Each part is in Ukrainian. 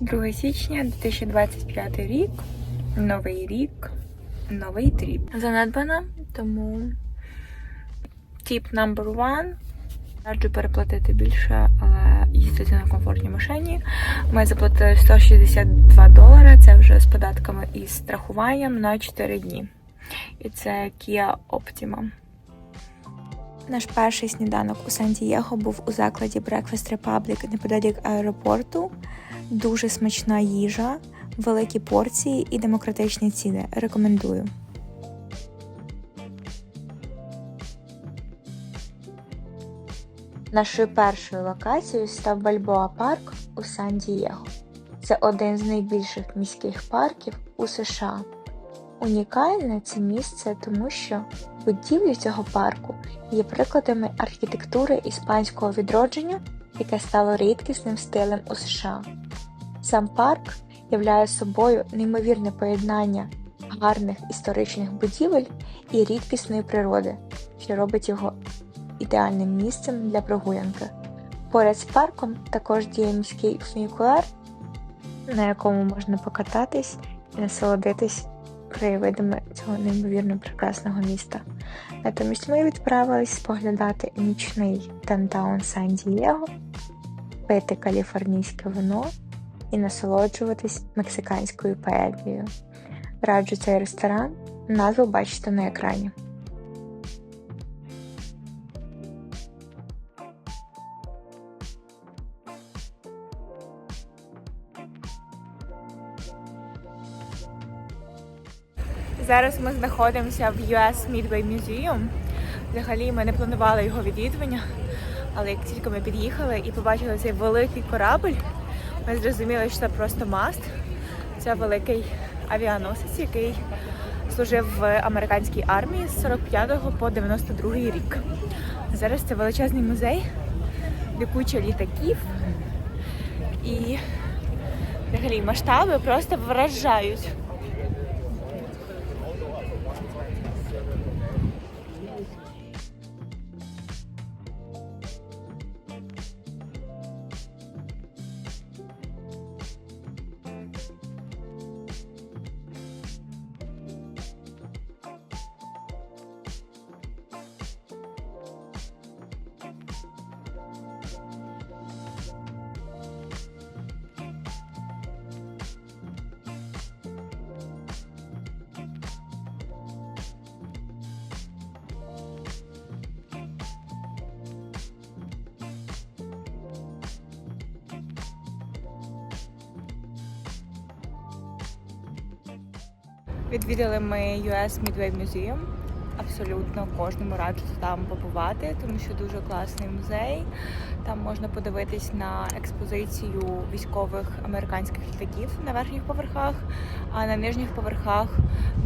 2 січня 2025 рік. Новий рік, новий тріп. Занедбана, тому тіп number one. Раджу переплатити більше, але їздити на комфортній машині. Ми заплатили 162 долари. Це вже з податками і страхуванням на 4 дні. І це Kia Optima. Наш перший сніданок у Сан-Дієго був у закладі Breakfast Republic неподалік аеропорту. Дуже смачна їжа, великі порції і демократичні ціни. Рекомендую. Нашою першою локацією став Бальбоа парк у Сан-Дієго. Це один з найбільших міських парків у США. Унікальне це місце, тому що будівлі цього парку є прикладами архітектури іспанського відродження, яке стало рідкісним стилем у США. Сам парк являє собою неймовірне поєднання гарних історичних будівель і рідкісної природи, що робить його ідеальним місцем для прогулянки. Поряд з парком також діє міський фунікулер, на якому можна покататись і насолодитись краєвидами цього неймовірно прекрасного міста. Натомість ми відправились споглядати нічний даунтаун Сан-Дієго, пити каліфорнійське вино і насолоджуватись мексиканською паельєю. Раджу цей ресторан, назву бачите на екрані. Зараз ми знаходимося в US Midway Museum. Взагалі ми не планували його відвідування, але як тільки ми під'їхали і побачили цей великий корабль, ми зрозуміли, що це просто маст. Це великий авіаносець, який служив в американській армії з 45 по 92 рік. Зараз це величезний музей, де куча літаків і взагалі масштаби просто вражають. Відвідали ми US Midway Museum. Абсолютно кожному раджу там побувати, тому що дуже класний музей. Там можна подивитись на експозицію військових американських літаків на верхніх поверхах, а на нижніх поверхах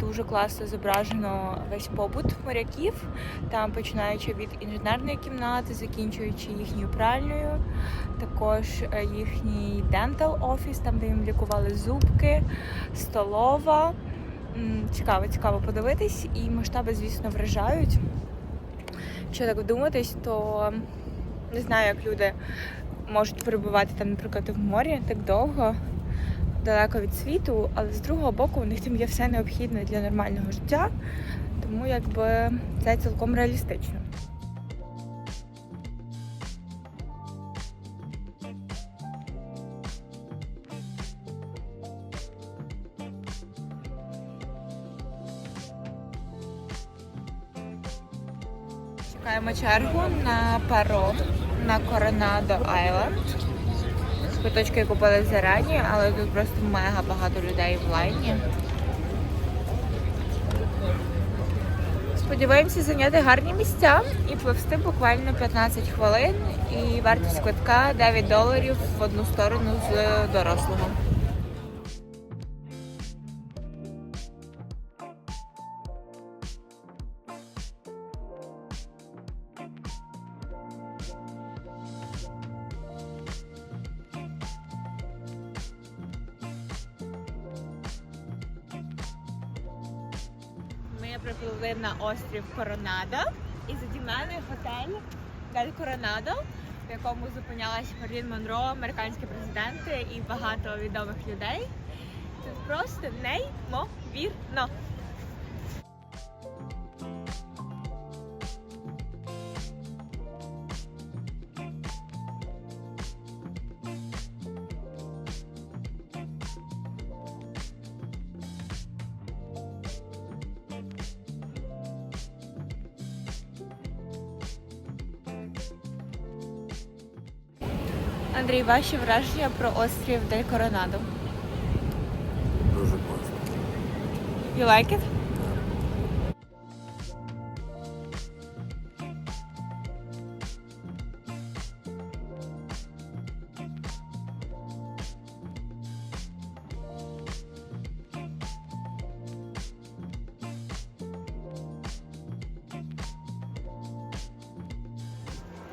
дуже класно зображено весь побут моряків, там починаючи від інженерної кімнати, закінчуючи їхньою пральною, також е, їхній dental офіс, там де їм лікували зубки, столова. Цікаво, цікаво подивитись, і масштаби, звісно, вражають. Якщо так вдуматись, то не знаю, як люди можуть перебувати там, наприклад, в морі так довго, далеко від світу, але з другого боку у них там є все необхідне для нормального життя, тому якби це цілком реалістично. Чекаємо чергу на паром на Коронадо Айленд. Квиточки купили зарані, але тут просто мега багато людей в лайні. Сподіваємося зайняти гарні місця і пливсти буквально 15 хвилин. І вартість квитка 9 доларів в одну сторону з дорослого. Ми припливли на острів Коронадо і заді мене готель Дель Коронадо. в якому зупинялась Мерлін Монро, американські президенти і багато відомих людей. Це просто неймовірно. Андрій, ваші враження про острів Дель Коронадо. Дуже класно. You like it?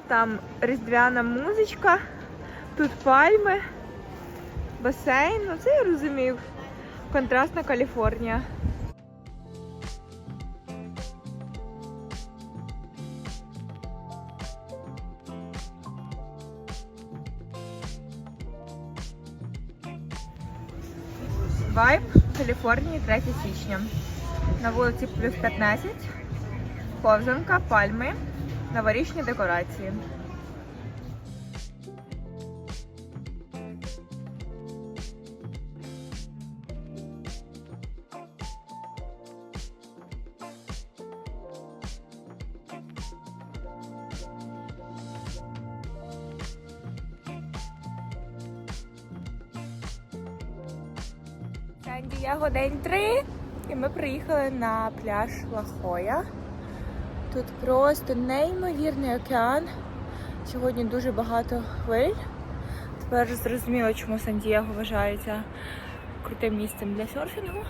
Там різдвяна музичка, тут пальми, басейн, ну це я розумів. Контрастна Каліфорнія. Вайб Каліфорнії 3 січня. На вулиці плюс 15. Ковзанка, пальми, новорічні декорації. Сан-Дієго день 3, і ми приїхали на пляж Лахоя. Тут просто неймовірний океан. Сьогодні дуже багато хвиль. Тепер зрозуміло, чому Сан-Дієго вважається крутим місцем для серфінгу.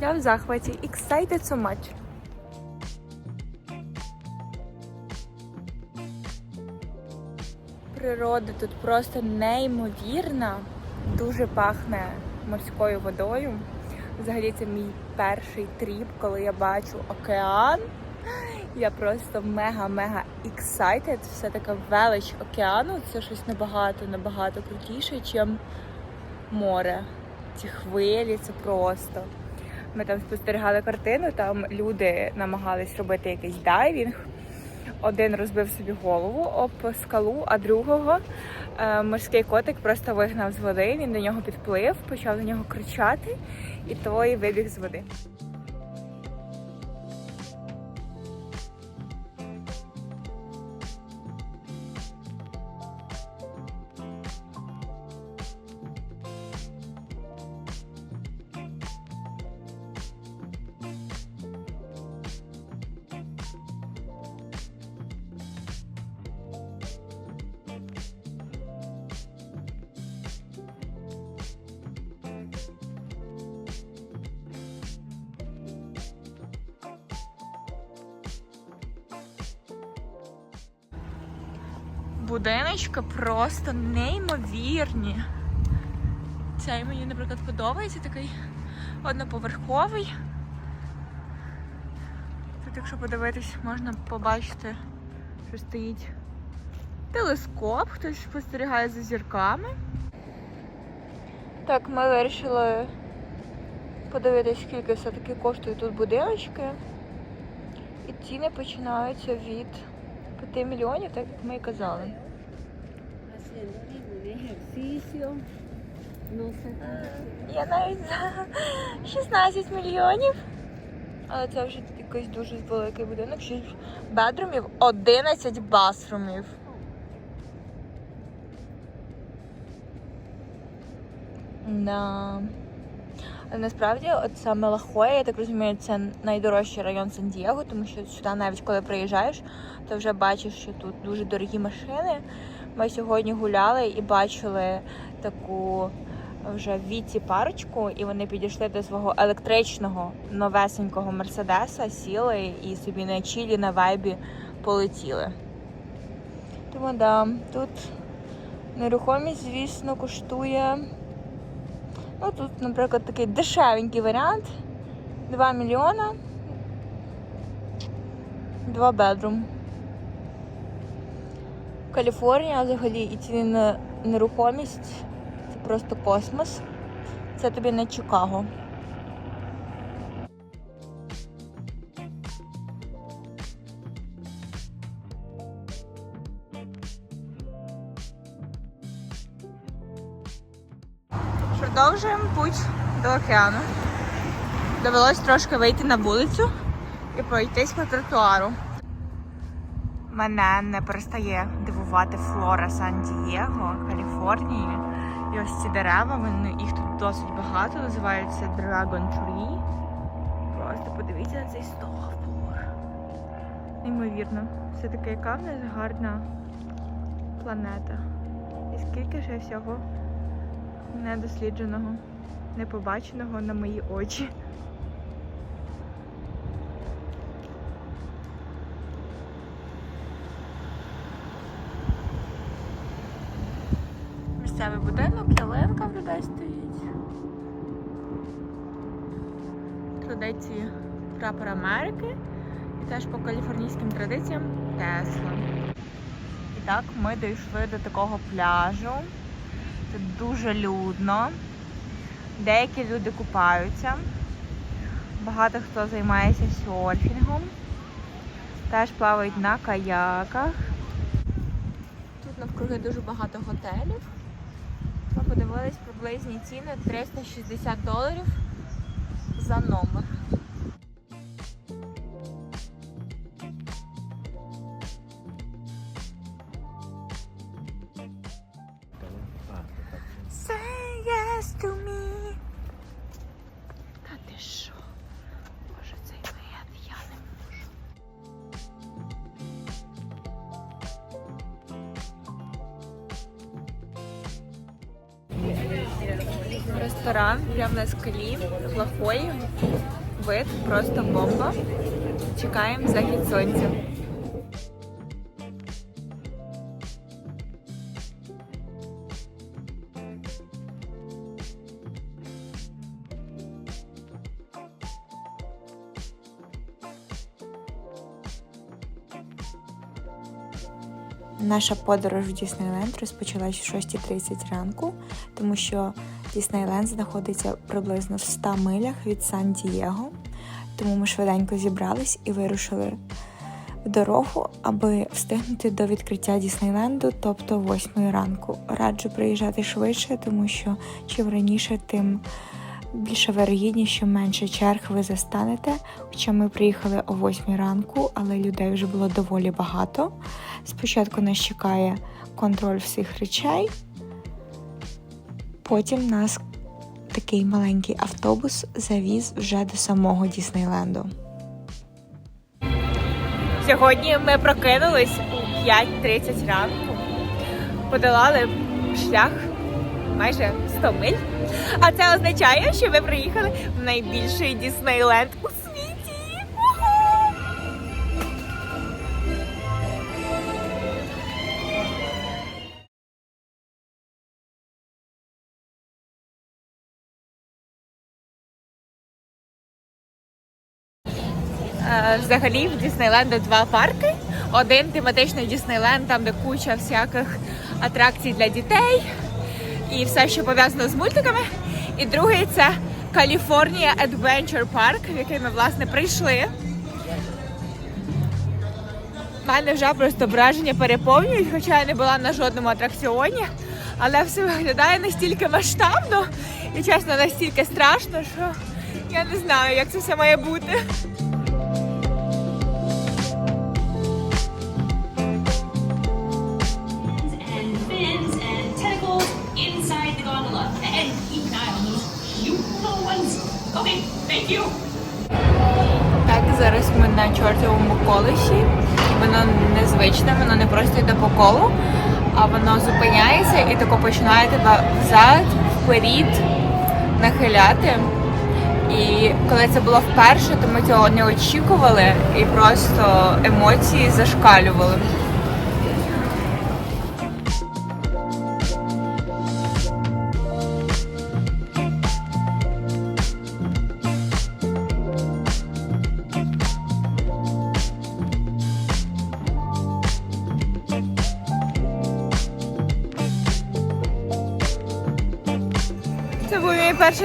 Я в захваті. Excited so much. Природа тут просто неймовірна, дуже пахне морською водою. Взагалі це мій перший тріп, коли я бачу океан. Я просто мега-мега excited. Все така велич океану. Це щось набагато, набагато крутіше, ніж море. Ці хвилі, це просто. Ми там спостерігали картину, там люди намагались робити якийсь дайвінг. Один розбив собі голову об скалу, а другого морський котик просто вигнав з води. Він до нього підплив, почав до нього кричати, і той вибіг з води. Будиночки просто неймовірні. Цей мені, наприклад, подобається такий одноповерховий. Тут, якщо подивитись, можна побачити, що стоїть телескоп, хтось спостерігає за зірками. Так, ми вирішили подивитись, скільки все-таки коштують тут будиночки. І ціни починаються від 5 мільйонів, так як ми і казали. Haciendo ningún ejercicio, no sé. Я навіть за 16 мільйонів. Але це вже якийсь дуже великий будинок. 6 бедрумів, 11 басрумів. Да. Насправді, от саме Лахоя, я так розумію, це найдорожчий район Сан-Дієго, тому що сюди навіть коли приїжджаєш, то вже бачиш, що тут дуже дорогі машини. Ми сьогодні гуляли і бачили таку вже в віці парочку, і вони підійшли до свого електричного новесенького мерседеса, сіли і собі на чілі на вайбі полетіли. Тому да, тут нерухомість, звісно, коштує. Ну, тут, наприклад, такий дешевенький варіант. 2 мільйона. Два бедрум. Каліфорнія взагалі і ціни на нерухомість це просто космос. Це тобі не Чикаго. Продовжуємо путь до океану. Довелось трошки вийти на вулицю і пройтись по тротуару. Мене не перестає дивувати флора Сан-Дієго, Каліфорнії. І ось ці дерева, вони, їх тут досить багато, називаються Dragon Tree. Просто подивіться на цей стовбур. Неймовірно. Все-таки яка в нас гарна планета. І скільки ще всього недослідженого, непобаченого на мої очі. Місцевий будинок, ялинка в людей стоїть. Традиції прапор Америки і теж по каліфорнійським традиціям Тесла. І так ми дійшли до такого пляжу. Тут дуже людно. Деякі люди купаються. Багато хто займається серфінгом. Теж плавають на каяках. Тут навкруги дуже багато готелів. Подивились приблизні ціни 360 доларів за номер. Ресторан прямо на скалі, в Лахої. Вид просто бомба. Чекаємо захід сонця. Наша подорож в Діснейленд розпочалась о 6.30 ранку, тому що Діснейленд знаходиться приблизно в 100 милях від Сан-Дієго. Тому ми швиденько зібрались і вирушили в дорогу, аби встигнути до відкриття Діснейленду, тобто 8 ранку. Раджу приїжджати швидше, тому що чим раніше, тим більша вирогідність, що менше черг ви застанете. Хоча ми приїхали о 8 ранку, але людей вже було доволі багато. Спочатку нас чекає контроль всіх речей, потім нас такий маленький автобус завіз вже до самого Діснейленду. Сьогодні ми прокинулись у 5.30 ранку, подолали шлях майже 100 миль. А це означає, що ми приїхали в найбільший Діснейленд у Взагалі в Діснейленду два парки. Один тематичний Діснейленд, там де куча всяких атракцій для дітей і все, що пов'язано з мультиками. І другий це Каліфорнія Adventure Park, в який ми власне прийшли. У мене вже просто враження переповнюють, хоча я не була на жодному атракціоні, але все виглядає настільки масштабно і чесно настільки страшно, що я не знаю, як це все має бути. Так, зараз ми на чортовому колесі. Воно незвичне, воно не просто йде по колу, а воно зупиняється і тако починає тебе взад, вперед нахиляти. І коли це було вперше, то ми цього не очікували і просто емоції зашкалювали.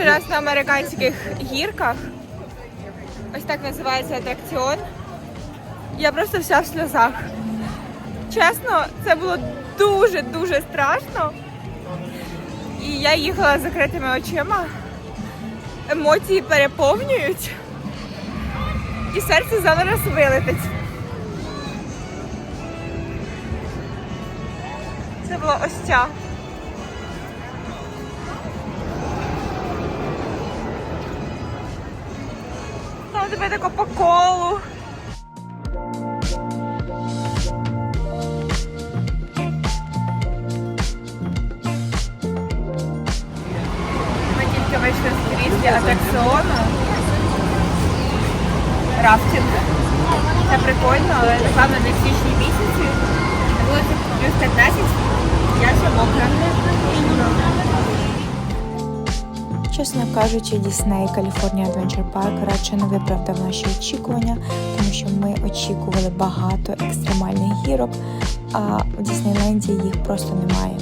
Раз на американських гірках. Ось так називається атракціон. Я просто вся в сльозах. Чесно, це було дуже-дуже страшно. І я їхала з закритими очима. Емоції переповнюють. І серце зараз вилетить. Це було ось ця. Тебе тако по колу. Ми тільки вийшли з крісля атракціону. Рафтинг. Це прикольно, але напевно не січні місяці. Вулиці плюс 15, я ще мокра. Чесно кажучи, Disney California Adventure Park радше не виправдав наші очікування, тому що ми очікували багато екстремальних гірок, а в Діснейленді їх просто немає.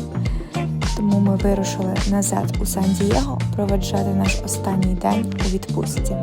Тому ми вирушили назад у Сан-Дієго проведжати наш останній день у відпустці.